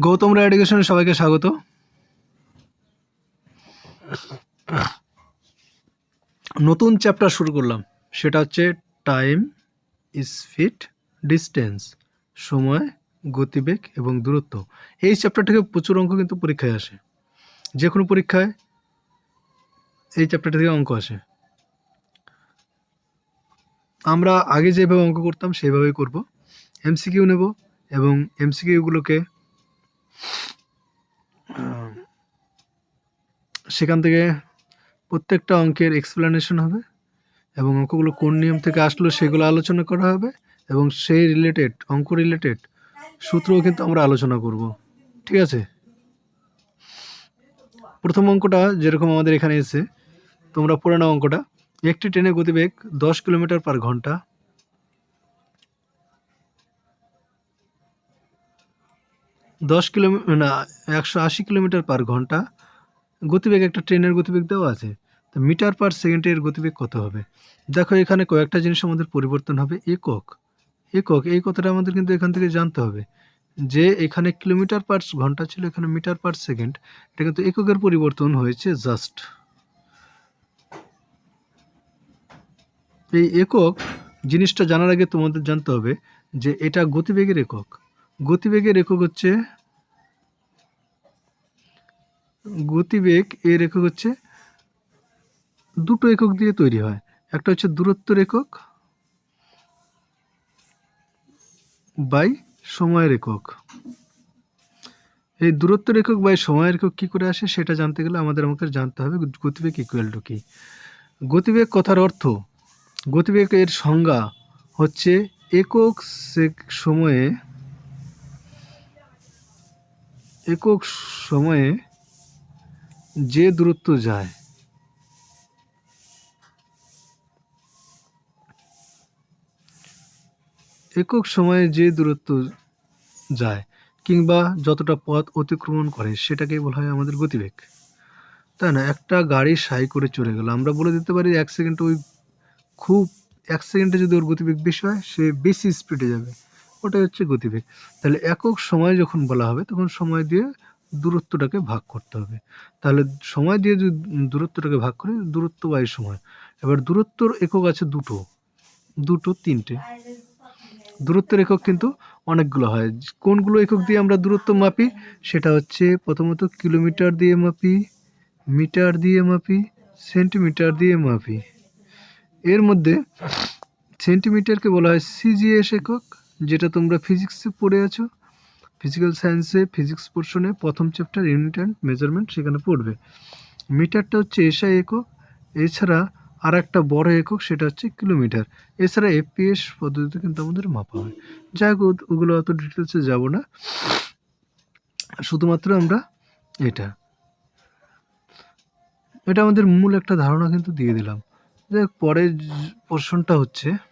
গৌতম রায় এডুকেশনে সবাইকে স্বাগত। নতুন চ্যাপ্টার শুরু করলাম। সেটা হচ্ছে টাইম স্পিড ডিস্টেন্স সময়, গতিবেগ এবং দূরত্ব। এই চ্যাপ্টার থেকে প্রচুর অঙ্ক কিন্তু পরীক্ষায় আসে। যে কোনো পরীক্ষায় এই চ্যাপ্টার থেকে অঙ্ক আসে। আমরা আগে যেভাবে অঙ্ক করতাম, সেইভাবেই করব। এমসিকিউ নেব এবং এমসিকিউগুলোকে সেখান থেকে প্রত্যেকটা অঙ্কের এক্সপ্লেনেশন হবে এবং অঙ্কগুলো কোন নিয়ম থেকে আসলো সেগুলো আলোচনা করা হবে এবং সেই রিলেটেড অঙ্ক রিলেটেড সূত্রও কিন্তু আমরা আলোচনা করব। ঠিক আছে? প্রথম অঙ্কটা যেরকম আমাদের এখানে এসে তোমরা পড়ে নাও অঙ্কটা। একটি ট্রেনের গতিবেগ দশ কিলোমিটার পার ঘণ্টা। দশ কিলোমিটার না, একশো আশি কিলোমিটার পার ঘণ্টা। গতিবেগ একটা ট্রেনের গতিবেগ দেওয়া আছে। তো মিটার পার সেকেন্ডে এর গতিবেগ কত হবে? দেখো, এখানে কয়েকটা জিনিস আমাদের পরিবর্তন হবে। একক। একক, এই কথাটা আমাদের কিন্তু এখান থেকে জানতে হবে। যে এখানে কিলোমিটার পার ঘণ্টা ছিল, এখানে মিটার পার সেকেন্ড। এটা কিন্তু এককের পরিবর্তন হয়েছে জাস্ট। এই একক জিনিসটা জানার আগে তোমাদের জানতে হবে যে এটা গতিবেগের একক। গতিবেগের একক হচ্ছে গতিবেগ এর একক হচ্ছে দুটো একক দিয়ে তৈরি হয়। একটা হচ্ছে দূরত্বের একক বাই সময়ের একক। এই দূরত্বের একক বাই সময়ের একক কী করে আসে সেটা জানতে গেলে আমাদের আমাকে জানতে হবে গতিবেগ ইকুয়াল টু কী। গতিবেগ কথার অর্থ গতিবেগের সংজ্ঞা হচ্ছে একক সময়ে একক সময়ে যে দূরত্ব যায়, একক সময়ে যে দূরত্ব যায় কিংবা যতটা পথ অতিক্রমণ করে সেটাকে বলা হয় আমাদের গতিবেগ। তাই না? একটা গাড়ি সাই করে চলে গেল। আমরা বলে দিতে পারি এক সেকেন্ড ওই খুব, এক সেকেন্ডে যদি ওর গতিবেগ বেশি হয়, সে বেশি স্পিডে যাবে। ওটাই হচ্ছে গতিবেগ। তাহলে একক সময় যখন বলা হবে, তখন সময় দিয়ে দূরত্বটাকে ভাগ করতে হবে। তাহলে সময় দিয়ে যদি দূরত্বটাকে ভাগ করি, দূরত্ব বাই সময়। এবার দূরত্বর একক আছে দুটো। দুটো তিনটে। দূরত্বের একক কিন্তু অনেকগুলো হয়। কোনগুলো একক দিয়ে আমরা দূরত্ব মাপি? সেটা হচ্ছে প্রথমত কিলোমিটার দিয়ে মাপি, মিটার দিয়ে মাপি, সেন্টিমিটার দিয়ে মাপি। এর মধ্যে সেন্টিমিটারকে বলা হয় সিজিএস একক যেটা তোমরা ফিজিক্সে পড়ে আছো ফিজিক্যাল সায়েন্সে ফিজিক্স পোর্শনে প্রথম চ্যাপ্টার ইউনিট অ্যান্ড মেজারমেন্ট সেখানে পড়বে। মিটারটা হচ্ছে এসআই একক এছাড়া আর একটা বড় একক সেটা হচ্ছে কিলোমিটার। এছাড়া এপিএস পদ্ধতিতে কিন্তু আমাদের মাপা হয়। যাই হোক ওগুলো অত ডিটেলসে যাব না। শুধুমাত্র আমরা এটা। এটা আমাদের মূল একটা ধারণা কিন্তু দিয়ে দিলাম। যাই হোক, পরের পোর্শনটা হচ্ছে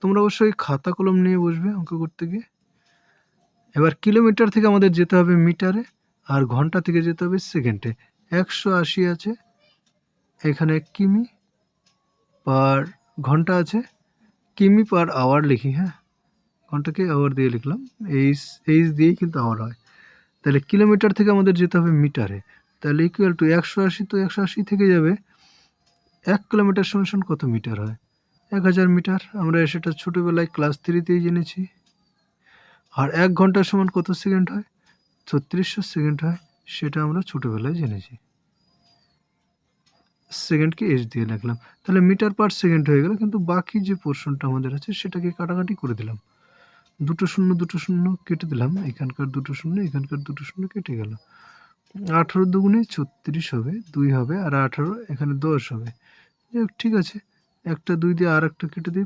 তোমরা অবশ্যই খাতা কলম নিয়ে বসবে অঙ্ক করতে গিয়ে। এবার কিলোমিটার থেকে আমাদের যেতে হবে মিটারে আর ঘণ্টা থেকে যেতে হবে সেকেন্ডে। একশো আশি আছে। এখানে কিমি পার ঘণ্টা আছে। কিমি পার আওয়ার লিখি হ্যাঁ? ঘন্টাকে আওয়ার দিয়ে লিখলাম। এইচ এইচ দিয়েই কিন্তু আওয়ার হয়। তাহলে কিলোমিটার থেকে আমাদের যেতে হবে মিটারে। তাহলে ইকুয়াল টু একশো আশি, তো একশো আশি থেকে যাবে। এক কিলোমিটার সমান কত মিটার হয়? এক হাজার মিটার। আমরা সেটা ছোটোবেলায় ক্লাস থ্রিতেই জেনেছি। আর এক ঘণ্টার সমান কত সেকেন্ড হয়? ছত্রিশশো সেকেন্ড হয়, সেটা আমরা ছোটোবেলায় জেনেছি। সেকেন্ডকে এস দিয়ে রাখলাম। তাহলে মিটার পার সেকেন্ড হয়ে গেল, কিন্তু বাকি যে পোর্শনটা আমাদের আছে, সেটাকে কাটাকাটি করে দিলাম। দুটো শূন্য দুটো শূন্য কেটে দিলাম। এখানকার দুটো শূন্য, এখানকার দুটো শূন্য কেটে গেল। আঠারো দুগুণে ছত্রিশ হবে, দুই হবে, আর আঠারো এখানে দশ হবে। ঠিক আছে। একটা দুই দিয়ে আর একটা কেটে দিই,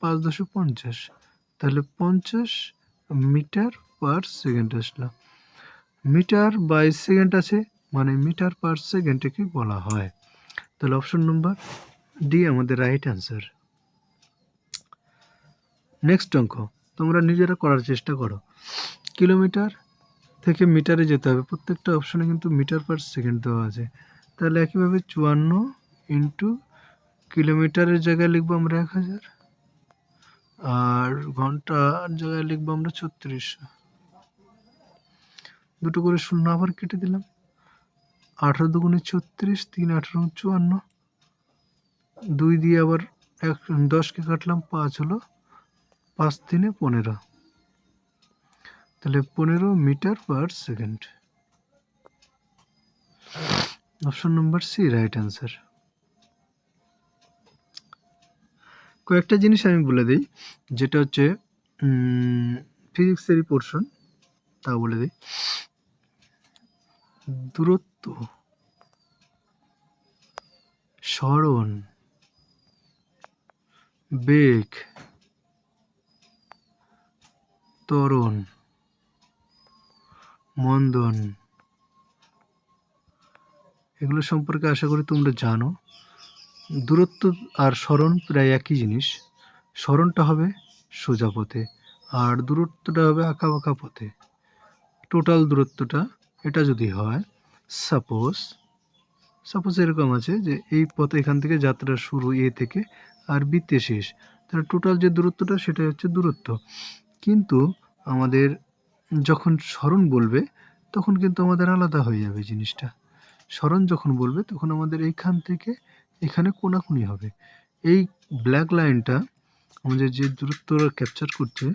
পাঁচ দশে পঞ্চাশ। তাহলে পঞ্চাশ মিটার পার সেকেন্ড আসলো। মিটার বাই সেকেন্ড আছে মানে মিটার পার সেকেন্ডকে বলা হয়। তাহলে অপশন নম্বর ডি আমাদের রাইট অ্যান্সার। নেক্সট অঙ্ক, তোমরা নিজেরা করার চেষ্টা করো। কিলোমিটার থেকে মিটারে যেতে হবে, প্রত্যেকটা অপশনে কিন্তু মিটার পার সেকেন্ড দেওয়া আছে। তাহলে একইভাবে চুয়ান্ন ইন্টু কিলোমিটারের জায়গায় লিখব আমরা এক হাজার? আর ঘণ্টার জায়গায় লিখব আমরা ছত্রিশশো দুটো করে শূন্য আবার কেটে দিলাম। আঠারো দুগুণে ছত্রিশ, তিন আঠারো চুয়ান্ন। দুই দিয়ে আবার এক, দশকে কাটলাম পাঁচ হলো পাঁচ তিনে পনেরো। তাহলে পনেরো metre per second. Option number C, right answer. কয়েকটা জিনিস আমি বলে দিই। যেটা হচ্ছে ফিজিক্সেরই পোর্শন তা বলে দিই। দূরত্ব, স্মরণ, বেগ, ত্বরণ, মন্দন। এগুলো সম্পর্কে আশা করি তোমরা জানো। দূরত্ব আর স্মরণ প্রায় একই জিনিস। স্মরণটা হবে সোজা পথে আর দূরত্বটা হবে আঁকা বাঁকা পথে। টোটাল দূরত্বটা, এটা যদি হয় সাপোজ সাপোজ এরকম আছে যে এই পথ এখান থেকে যাত্রা শুরু এ থেকে আর বিতে শেষ। তাহলে টোটাল যে দূরত্বটা, সেটাই হচ্ছে দূরত্ব। কিন্তু আমাদের যখন স্মরণ বলবে, তখন কিন্তু আমাদের আলাদা হয়ে যাবে জিনিসটা। স্মরণ যখন বলবে, তখন আমাদের এইখান থেকে এখানে কোনাকুনি হবে। এই ব্ল্যাক লাইনটা আমাদের যে দূরত্ব ক্যাপচার করছে,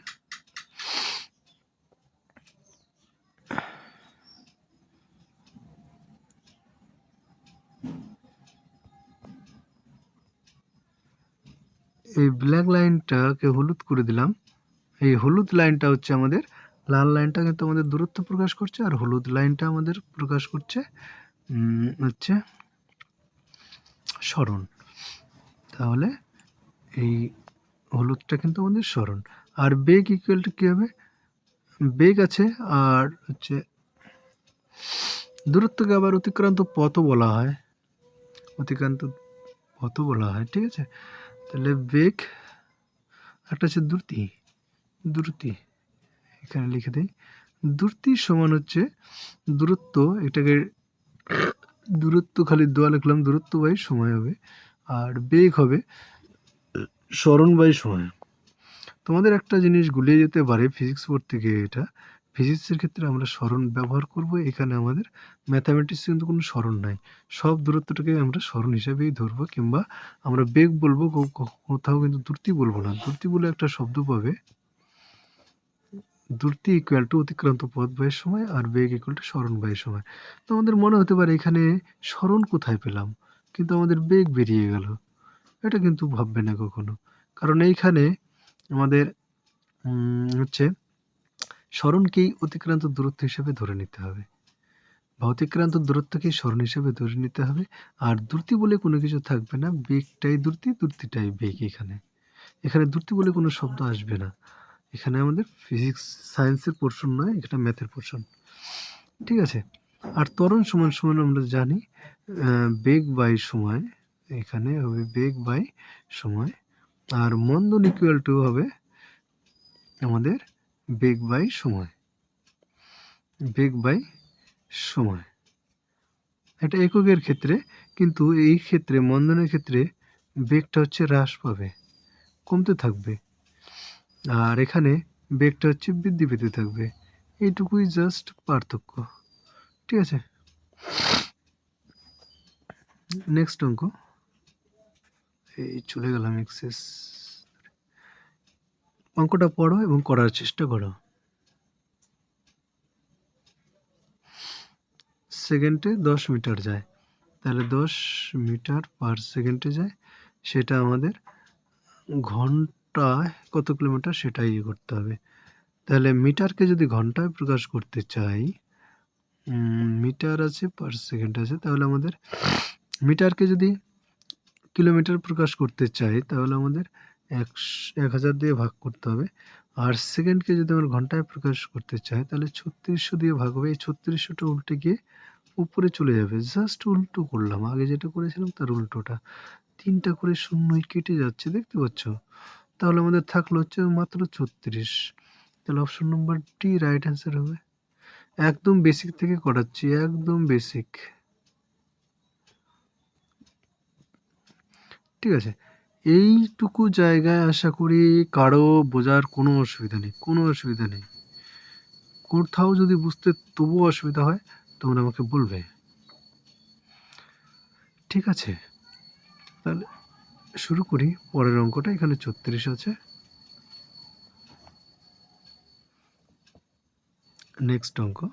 এই ব্ল্যাক লাইনটাকে হলুদ করে দিলাম। এই হলুদ লাইনটা হচ্ছে আমাদের, লাল লাইনটা কিন্তু আমাদের দূরত্ব প্রকাশ করছে আর হলুদ লাইনটা আমাদের প্রকাশ করছে হচ্ছে স্মরণ। তাহলে এই হলুদটা কিন্তু আমাদের স্মরণ। আর বেগ ইকুয়াল টু কী হবে? বেগ আছে আর হচ্ছে দূরত্বকে আবার অতিক্রান্ত পথও বলা হয়। অতিক্রান্ত পথও বলা হয়, ঠিক আছে? তাহলে বেগ একটা হচ্ছে দ্রুতি দ্রুতি এখানে লিখে দিই। দ্রুতি সমান হচ্ছে দূরত্ব এটাকে দূরত্ব খালি দোয়া লিখলাম, দূরত্ব বাই সময় হবে। আর বেগ হবে, স্মরণ বাই সময়। তোমাদের একটা জিনিস গুলিয়ে যেতে পারে ফিজিক্স পড়তে গিয়ে এটা। ফিজিক্সের ক্ষেত্রে আমরা স্মরণ ব্যবহার করব, এখানে আমাদের ম্যাথামেটিক্স কিন্তু কোনো স্মরণ নাই। সব দূরত্বটাকে আমরা স্মরণ হিসাবেই ধরবো, কিংবা আমরা বেগ বলব কোথাও কিন্তু দ্রুতি বলব না। দ্রুতি বলে একটা শব্দ পাবে। দ্রুতি ইকুয়াল টু অতিক্রান্ত পথ বাই সময় আর বেগ ইকুয়াল টু স্মরণ বাই সময়। তো আমাদের মনে হতে পারে এখানে স্মরণ কোথায় পেলাম? কিন্তু আমাদের বেগ বেরিয়ে গেল। এটা কিন্তু ভাববে না কখনো। কারণ এইখানে আমাদের হচ্ছে স্মরণকেই অতিক্রান্ত দূরত্ব হিসেবে ধরে নিতে হবে। বা অতিক্রান্ত দূরত্বকেই স্মরণ হিসেবে ধরে নিতে হবে। আর দ্রুতি বলে কোনো কিছু থাকবে না। বেগটাই দ্রুতি দ্রুতিটাই বেগ এখানে। এখানে দ্রুতি বলে কোনো শব্দ আসবে না। এখানে আমাদের ফিজিক্স সায়েন্সের পোর্শন নয় এটা ম্যাথের পোর্শন ঠিক আছে? আর ত্বরণ সমান সমান আমরা জানি বেগ বাই সময়, এখানে হবে বেগ বাই সময়। আর মন্দন ইকুয়াল টু হবে আমাদের বেগ বাই সময়। বেগ বাই সময়। এটা এককের ক্ষেত্রে, কিন্তু এই ক্ষেত্রে, মন্দনের ক্ষেত্রে, বেগটা হচ্ছে হ্রাস পাবে, কমতে থাকবে। আর এখানে বেগটা হচ্ছে বৃদ্ধি পেতে থাকবে। এইটুকুই জাস্ট পার্থক্য। ঠিক আছে? নেক্সট অঙ্ক। এই চলে গেলাম এক্সেস অঙ্কটা পড়ো এবং করার চেষ্টা করো। সেকেন্ডে দশ মিটার যায়। তাহলে দশ মিটার পার সেকেন্ডে যায়। সেটা আমাদের ঘন্টায় কত কিলোমিটার সেটাই ইয়ে করতে হবে। তাহলে মিটারকে যদি ঘন্টায় প্রকাশ করতে চাই মিটার আছে পার সেকেন্ড আছে, তাহলে আমাদের মিটারকে যদি কিলোমিটার প্রকাশ করতে চাই, তাহলে আমাদের এক হাজার দিয়ে ভাগ করতে হবে। আর সেকেন্ডকে যদি আমরা ঘন্টায় প্রকাশ করতে চাই, তাহলে ছত্রিশশো দিয়ে ভাগ হবে। এই ছত্রিশশোটা উল্টে গিয়ে উপরে চলে যাবে। জাস্ট উল্টো করলাম। আগে যেটা করেছিলাম, তার উল্টোটা। তিনটা করে শূন্যই কেটে যাচ্ছে, দেখতে পাচ্ছ? তাহলে আমাদের থাকল হচ্ছে মাত্র ছত্রিশ। তাহলে option number D right answer হবে। একদম বেসিক থেকে করাচ্ছি, একদম বেসিক ঠিক আছে? এইটুকু জায়গায় আশা করি কারও বোঝার কোনো অসুবিধা নেই, কোনো অসুবিধা নেই। কোথাও যদি বুঝতে তবুও অসুবিধা হয় তোমরা আমাকে বলবে। ঠিক আছে? তাহলে শুরু করি। পরের অঙ্কটা এখানে ছত্রিশ আছে। নেক্সট অঙ্ক।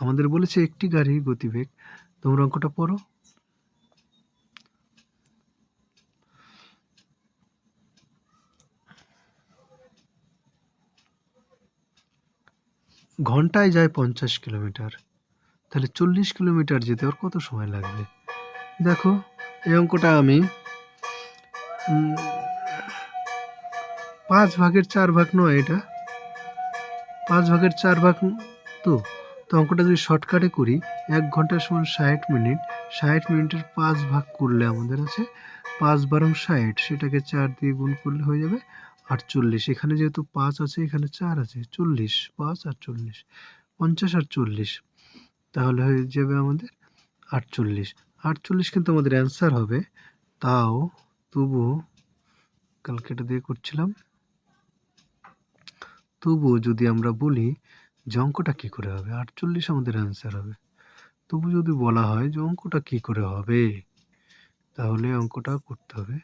আমাদের বলেছে একটি গাড়ির গতিবেগ। তোমরা অঙ্কটা পড়ো। ঘন্টায় যায় পঞ্চাশ কিলোমিটার। তাহলে চল্লিশ কিলোমিটার যেতে ওর কত সময় লাগবে? দেখো, এই অঙ্কটা আমি পাঁচ ভাগের চার ভাগ নয় এটা। পাঁচ ভাগের চার ভাগ তো তো অঙ্কটা যদি শর্টকাটে করি, এক ঘণ্টার সমান ষাট মিনিট, ষাট মিনিটের পাঁচ ভাগ করলে আমাদের আছে পাঁচ বারং ষাট, সেটাকে চার দিয়ে গুণ করলে হয়ে যাবে আটচল্লিশ। এখানে যেহেতু পাঁচ আছে, এখানে চার আছে, চল্লিশ, পাঁচ আর চল্লিশ, পঞ্চাশ আর চল্লিশ, তাহলে হয়ে যাবে আমাদের আটচল্লিশ। আটচল্লিশ কিন্তু আমাদের অ্যান্সার হবে, তাও তবুও ক্যালকুলেটর দিয়ে করছিলাম। তবুও যদি আমরা বলি যে অঙ্কটা কী করে হবে? আটচল্লিশ আমাদের অ্যান্সার হবে। তবু যদি বলা হয় যে অঙ্কটা কী করে হবে? তাহলে অঙ্কটা করতে হবে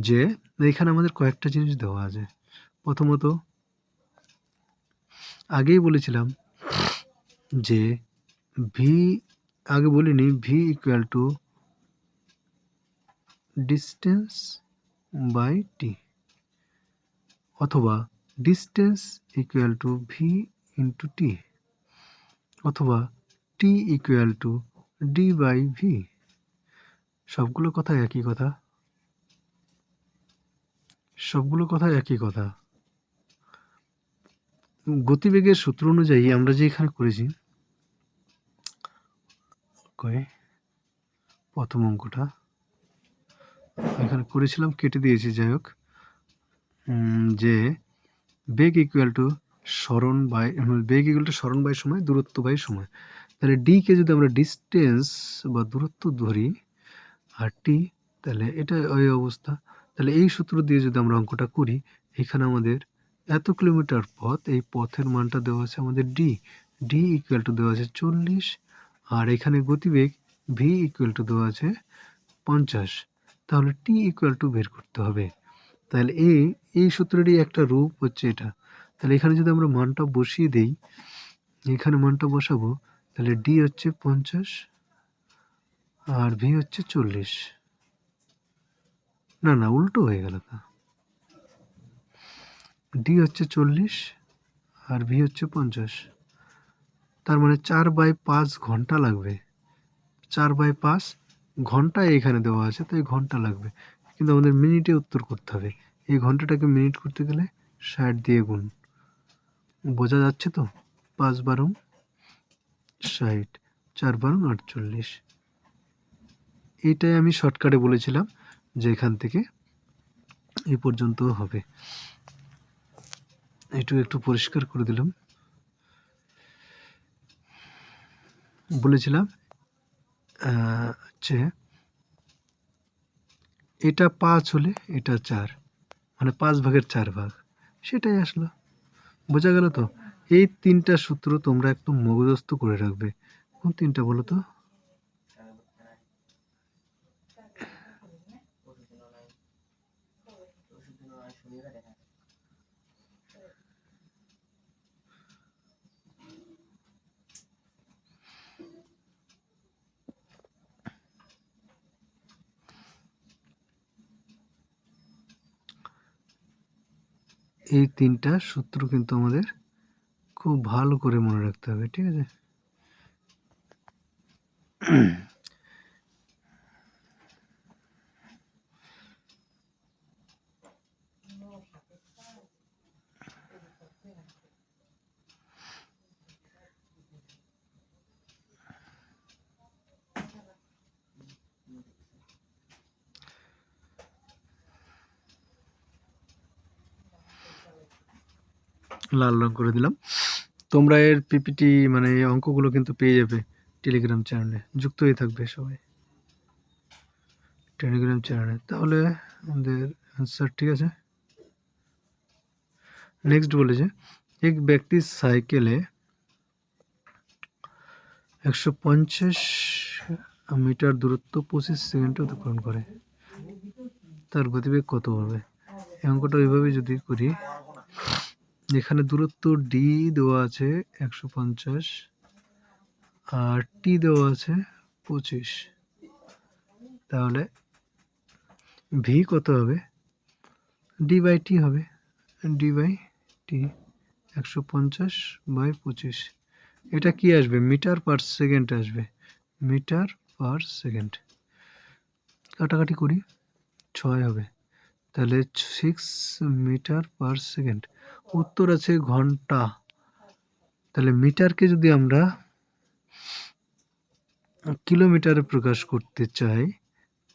যে এখানে আমাদের কয়েকটা জিনিস দেওয়া আছে। প্রথমত, আগেই বলেছিলাম যে ভি আগে বলিনি V equal to distance by T অথবা distance equal to V into T অথবা T equal to D by V সবগুলো কথা একই কথা। সবগুলো কথা একই কথা। গতিবেগের সূত্র অনুযায়ী আমরা যে এখানে করেছি প্রথম অঙ্কটা এখানে করেছিলাম, কেটে দিয়েছি, যাই হোক। যে বেগ ইকুয়াল টু স্মরণ বাই বেগ ইকুয়াল টু স্মরণ বাই সময়, দূরত্ব বাই সময়। তাহলে ডিকে যদি আমরা ডিস্টেন্স বা দূরত্ব ধরি, আর টি তাহলে এটা ওই অবস্থা। তাহলে এই সূত্র দিয়ে যদি আমরা অঙ্কটা করি, এখানে আমাদের এত কিলোমিটার পথ, এই পথের মানটা দেওয়া আছে আমাদের ডি ডি ইকুয়াল টু দেওয়া আছে চল্লিশ, আর এখানে গতিবেগ ভি ইকুয়াল টু দেওয়া আছে পঞ্চাশ। তাহলে টি ইকুয়াল টু বের করতে হবে। তাহলে এই এই সূত্রেরই একটা রূপ হচ্ছে এটা। তাহলে এখানে যদি আমরা মানটা বসিয়ে দেই, এখানে মানটা বসাবো, তাহলে ডি হচ্ছে পঞ্চাশ আর ভি হচ্ছে চল্লিশ। না না, উল্টো হয়ে গেল তা। ডি হচ্ছে চল্লিশ আর ভি হচ্ছে পঞ্চাশ। তার মানে চার বাই পাঁচ ঘণ্টা লাগবে। চার বাই পাঁচ ঘণ্টা এখানে দেওয়া আছে তাই ঘণ্টা লাগবে। কিন্তু আমাদের মিনিটে উত্তর করতে হবে। এই ঘন্টাটাকে মিনিট করতে গেলে ষাট দিয়ে গুণ। বোঝা যাচ্ছে তো? পাঁচ বারো ষাট, চার বারো আটচল্লিশ। এইটাই আমি শর্টকাটে বলেছিলাম যে এখান থেকে এই পর্যন্ত হবে। একটু একটু পরিষ্কার করে দিলাম। বলেছিলাম হচ্ছে এটা পাঁচ হলে এটা চার মানে পাঁচ ভাগের চার ভাগ। সেটাই আসলো। বোঝা গেল তো? এই তিনটা সূত্র তোমরা একটু মগজস্থ করে রাখবে। কোন তিনটা বলো তো? এই তিনটা সূত্র কিন্তু আমাদের খুব ভালো করে মনে রাখতে হবে ঠিক আছে? লাল রং করে দিলাম। তোমরা এর পিপিটি মানে এই অঙ্কগুলো কিন্তু পেয়ে যাবে টেলিগ্রাম চ্যানেলে যুক্ত হয়ে থাকবে সবাই। টেলিগ্রাম চ্যানেলে তাহলে আমাদের অ্যান্সার ঠিক আছে? নেক্সট বলেছে, এক ব্যক্তি সাইকেলে একশো পঞ্চাশ মিটার দূরত্ব পঁচিশ সেকেন্ডে অতিক্রমণ করে। তার গতিবেগ কত হবে? এই অঙ্কটা ওইভাবে যদি করি এখানে দূরত্ব ডি দেওয়া আছে একশো পঞ্চাশ আর টি দেওয়া আছে পঁচিশ। তাহলে ভি কত হবে? ডি বাই টি হবে। ডি বাই টি একশো পঞ্চাশ বাই পঁচিশ। এটা কি আসবে? মিটার পার সেকেন্ড আসবে। Metre per second. কাটাকাটি করি। ছয় হবে। তাহলে সিক্স মিটার পার সেকেন্ড উত্তর আছে ঘণ্টা। তাহলে মিটারকে যদি আমরা কিলোমিটারে প্রকাশ করতে চাই,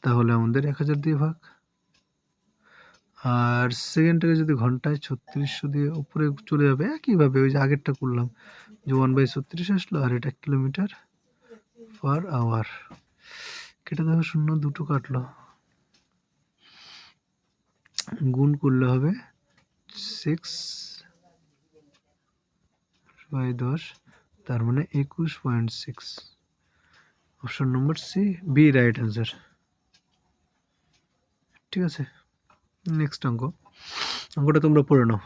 তাহলে আমাদের এক হাজার দিয়ে ভাগ। আর সেকেন্ডটাকে যদি ঘন্টায় ছত্রিশশো দিয়ে উপরে চলে যাবে, একইভাবে ওই যে আগেরটা করলাম, যে ওয়ান বাই ছত্রিশ আসলো, আর এটা কিলোমিটার পার আওয়ার কেটে দেখো শূন্য, দুটো কাটলো। গুণ করলে হবে সিক্স বাই দশ, তার মানে একুশ point six option number C B right answer ঠিক আছে? নেক্সট অঙ্ক। অঙ্কটা তোমরা পড়ে নাও।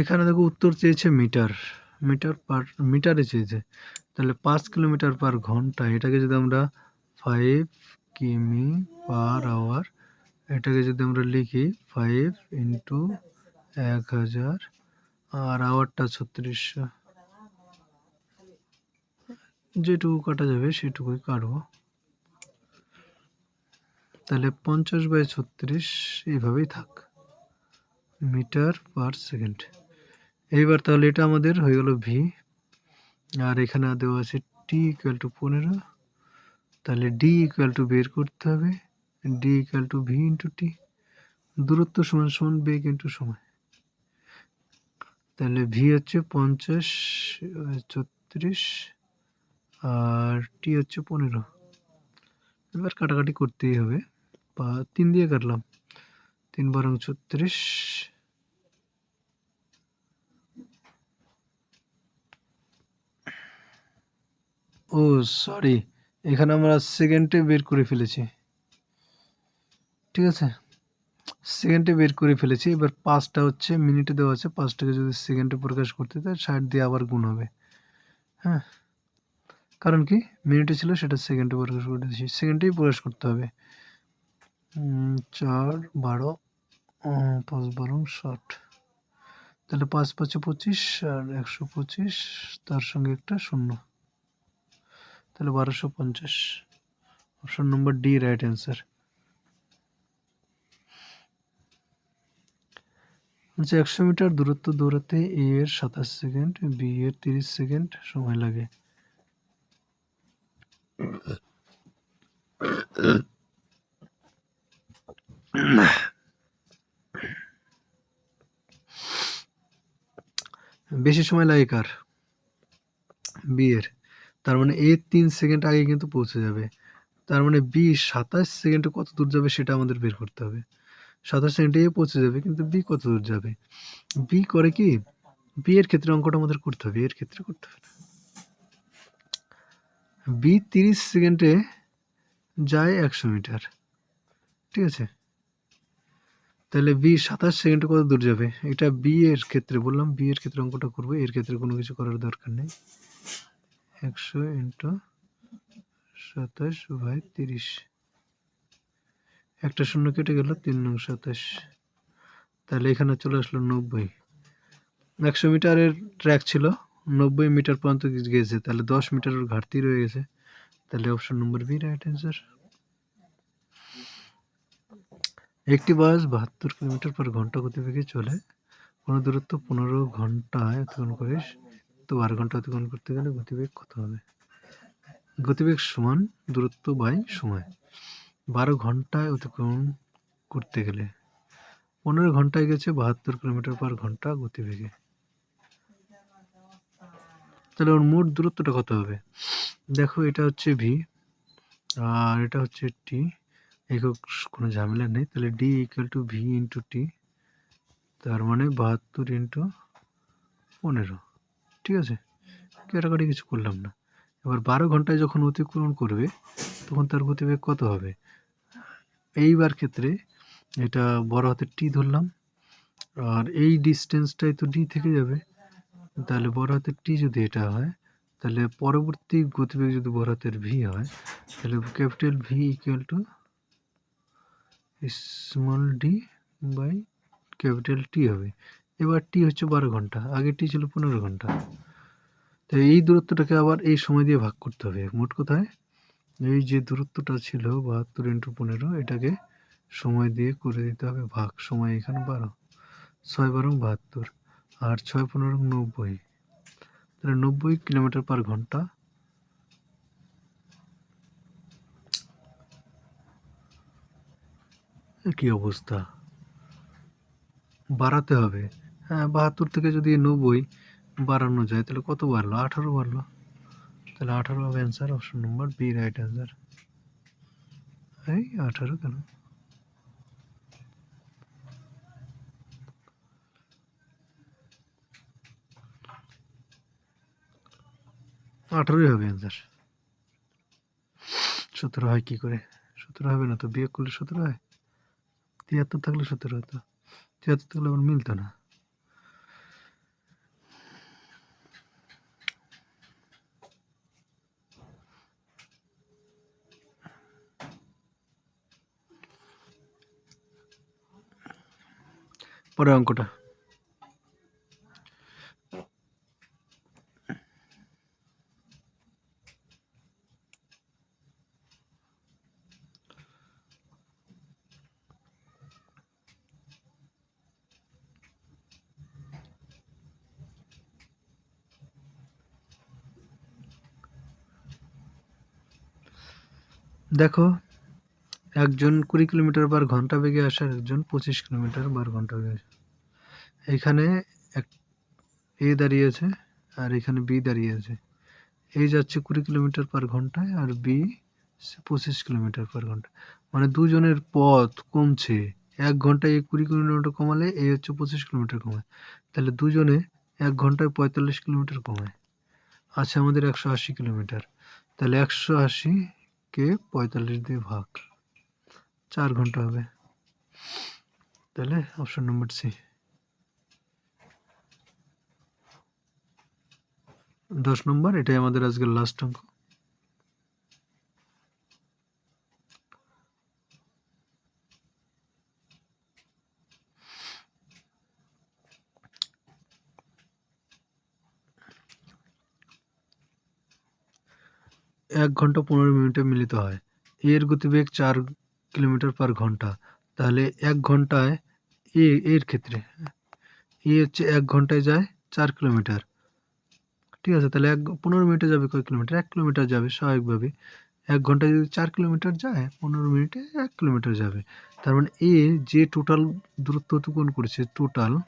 এখানে দেখো উত্তর চেয়েছে মিটার মিটার পার, মিটারে চেয়েছে। তাহলে পাঁচ কিলোমিটার পার ঘণ্টা, এটাকে যদি আমরা ফাইভ কিমি পার আওয়ার, এটাকে যদি আমরা লিখি ফাইভ ইন্টু এক হাজার, আর আওয়ারটা ছত্রিশশো যেটুকু কাটা যাবে সেটুকুই কাটবো। তাহলে পঞ্চাশ বাই ছত্রিশ এইভাবেই থাক, মিটার পার সেকেন্ড। এইবার তাহলে এটা আমাদের হয়ে গেল ভি আর এখানে দেওয়া আছে টি ইকুয়াল টু পনেরো। তাহলে ডি ইকুয়াল টু বের করতে হবে। D equal to V into T দূরত্ব সমান সমান বেগ ইন্টু সময়। তাহলে ভি হচ্ছে পঞ্চাশ, ছত্রিশ, আর টি হচ্ছে পনেরো। এবার কাটাকাটি করতেই হবে। বা তিন দিয়ে কাটলাম। তিন বারং ছত্রিশ ও সরি এখানে আমরা সেকেন্ডে বের করে ফেলেছি। ঠিক আছে? সেকেন্ডে বের করে ফেলেছি। এবার পাঁচটা হচ্ছে মিনিটে দেওয়া আছে, পাঁচটাকে যদি সেকেন্ডে প্রকাশ করতে চাই ষাট দিয়ে আবার গুণ হবে। হ্যাঁ? কারণ কি? মিনিটে ছিল, সেটা সেকেন্ডে প্রকাশ করে করতেছি সেকেন্ডেই প্রকাশ করতে হবে। চার, বারো পাঁচ, বারো, ষাট। তাহলে পাঁচ, পাঁচে পঁচিশ, আর একশো পঁচিশ, তার সঙ্গে একটা শূন্য। তাহলে বারোশো পঞ্চাশ। Option number D right answer বলছে একশো মিটার দূরত্ব দৌড়াতে এ এর সাতাশ সেকেন্ড বি এর তিরিশ সেকেন্ড সময় লাগে। বেশি সময় লাগে কার? বি এর। তার মানে এ তিন সেকেন্ড আগে কিন্তু পৌঁছে যাবে। তার মানে বি সাতাশ সেকেন্ডে কত দূর যাবে সেটা আমাদের বের করতে হবে। সাতাশ সেকেন্ডে এ পৌঁছে যাবে কিন্তু বি কত দূর যাবে? বি করে কি? বি এর ক্ষেত্রে অঙ্কটা আমাদের করতে হবে এর ক্ষেত্রে করতে হবে। বি তিরিশ সেকেন্ডে যায় একশো মিটার, ঠিক আছে? তাহলে বি সাতাশ সেকেন্ডে কত দূর যাবে? এটা বি এর ক্ষেত্রে বললাম, বি এর ক্ষেত্রে অঙ্কটা করব, এর ক্ষেত্রে কোনো কিছু করার দরকার নেই। একশো ইন্টু সাতাশ বাই তিরিশ। একটা শূন্য কেটে গেল তিন নং সাতাশ। তাহলে এখানে চলে আসলো নব্বই। একশো মিটারের ট্র্যাক ছিল, নব্বই মিটার পর্যন্ত গেছে তাহলে দশ মিটারের ঘাটতি রয়ে গেছে। তাহলে option number B right answer একটি বাস বাহাত্তর কিলোমিটার পার ঘণ্টা গতিবেগে চলে। কোনো দূরত্ব পনেরো ঘন্টায় অতিক্রমণ করে তো বারো ঘণ্টা অতিক্রম করতে গেলে গতিবেগ কত হবে? গতিবেগ সমান দূরত্ব বাই সময়। বারো ঘন্টায় অতিক্রম করতে গেলে পনেরো ঘন্টায় গেছে বাহাত্তর কিলোমিটার পার ঘণ্টা গতিবেগে। তাহলে ওর মোট দূরত্বটা কত হবে? দেখো এটা হচ্ছে ভি আর এটা হচ্ছে টি একক কোনো ঝামেলা নেই। তাহলে D equal to V into T তার মানে বাহাত্তর ইন্টু পনেরো। ঠিক আছে? কেটাকাটি কিছু করলাম না। এবার বারো ঘন্টায় যখন অতিক্রমণ করবে, তখন তার গতিবেগ কত হবে? এইবার ক্ষেত্রে এটা বড় হাতের টি ধরলাম, আর এই ডিস্টেন্সটাই তো ডি থেকে যাবে। তাহলে বড় হাতের টি যদি এটা হয়, তাহলে পরবর্তী গতিবেগ যদি বড় হাতের ভি হয়, তাহলে capital V equal to small D by capital T হবে। এবার টি হচ্ছে বারো ঘণ্টা, আগে টি ছিল পনেরো ঘণ্টা। তো এই দূরত্বটাকে আবার এই সময় দিয়ে ভাগ করতে হবে। মোট কোথায় এই যে দূরত্বটা ছিল বাহাত্তর ইন্টু পনেরো, এটাকে সময় দিয়ে করে দিতে হবে ভাগ। সময় এখানে বারো, ছয় বারো বাহাত্তর, আর ছয় পনেরো নব্বই। তাহলে নব্বই কিলোমিটার পার ঘণ্টা। কি অবস্থা? বাড়াতে হবে। বাহাত্তর থেকে যদি নব্বই বাড়ানো যায়, তাহলে কত বাড়লো? আঠারো বাড়লো। তাহলে আঠারো হবে answer option number B right answer এই আঠারো কেন? আঠারোই হবে অ্যান্সার সতেরো হয় কি করে? সতেরো হবে না তো? বিয়ে করলে সতেরো হয়? তিয়াত্তর থাকলে সতেরো হতো। তিয়াত্তর থাকলে আবার মিলতো না। পরের অঙ্কটা দেখো একজন কুড়ি কিলোমিটার বার ঘণ্টা বেগে আসে, আর একজন পঁচিশ কিলোমিটার বার ঘণ্টা বেগে আসে। এখানে এক এ দাঁড়িয়েছে আর এখানে বি দাঁড়িয়ে আছে। এ যাচ্ছে কুড়ি কিলোমিটার পার ঘন্টায়, আর বি পঁচিশ কিলোমিটার পার ঘণ্টা মানে দুজনের পথ কমছে। এক ঘন্টায় এ কুড়ি কিলোমিটার কমালে এ হচ্ছে পঁচিশ কিলোমিটার কমায়। তাহলে দুজনে এক ঘন্টায় পঁয়তাল্লিশ কিলোমিটার কমায়। আছে আমাদের একশো আশি কিলোমিটার। তাহলে একশো আশিকে পঁয়তাল্লিশ দিয়ে ভাগ। চার ঘণ্টা হবে। তাহলে অপশন নম্বর সি দশ নম্বর এটাই আমাদের আজকের লাস্ট অঙ্ক। এক ঘণ্টা পনেরো মিনিটে মিলিত হয়। এর গতিবেগ চার কিলোমিটার পার ঘণ্টা। তাহলে এক ঘন্টায় এ, এর ক্ষেত্রে, এ হচ্ছে এক ঘন্টায় যায় চার কিলোমিটার। ঠিক আছে? তাহলে এক, পনেরো মিনিটে যাবে কয় কিলোমিটার? এক কিলোমিটার যাবে স্বাভাবিকভাবে। এক ঘন্টায় যদি চার কিলোমিটার যায়, পনেরো মিনিটে এক কিলোমিটার যাবে। তার মানে এ যে টোটাল দূরত্ব করেছে টোটাল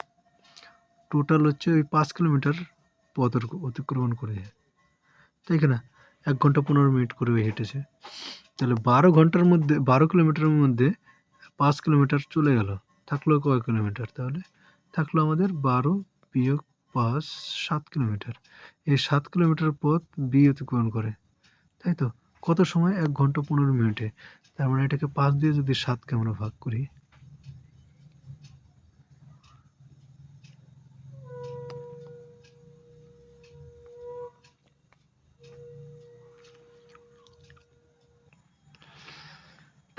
টোটাল হচ্ছে ওই পাঁচ কিলোমিটার পথ অতিক্রমণ করেছে। তাই না? এক ঘণ্টা পনেরো মিনিট করে হেঁটেছে। তাহলে বারো ঘণ্টার মধ্যে, বারো কিলোমিটারের মধ্যে পাঁচ কিলোমিটার চলে গেল। থাকল কয় কিলোমিটার তাহলে? থাকল আমাদের বারো বিয়োগ পাঁচ, সাত কিলোমিটার। এই সাত কিলোমিটার পথ বি অতিক্রমণ করে। তাই তো? কত সময়? এক ঘণ্টা পনেরো মিনিটে। তার মানে এটাকে পাঁচ দিয়ে যদি সাতকে আমরা ভাগ করি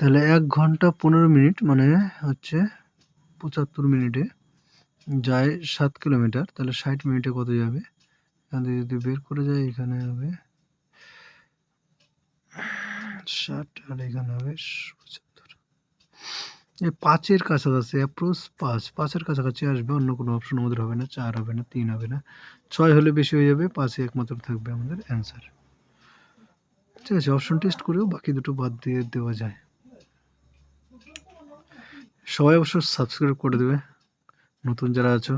তাহলে এক ঘণ্টা পনেরো মিনিট মানে হচ্ছে পঁচাত্তর মিনিটে যায় সাত কিলোমিটার, তাহলে ষাট মিনিটে কত যাবে? এখান থেকে যদি বের করে যায়, এখানে হবে ষাট, আর এখানে হবে পঁচাত্তর। এই পাঁচের কাছাকাছি অ্যাপ্রোচ পাঁচ, পাঁচের কাছাকাছি আসবে, অন্য কোনো অপশন আমাদের হবে না, চার হবে না, তিন হবে না। ছয় হলে বেশি হয়ে যাবে, পাঁচে একমাত্র থাকবে আমাদের অ্যান্সার ঠিক আছে অপশন টেস্ট করেও বাকি দুটো বাদ দিয়ে দেওয়া যায়। সবাই অবশ্য সাবস্ক্রাইব করে দেবে। নতুন যারা আছো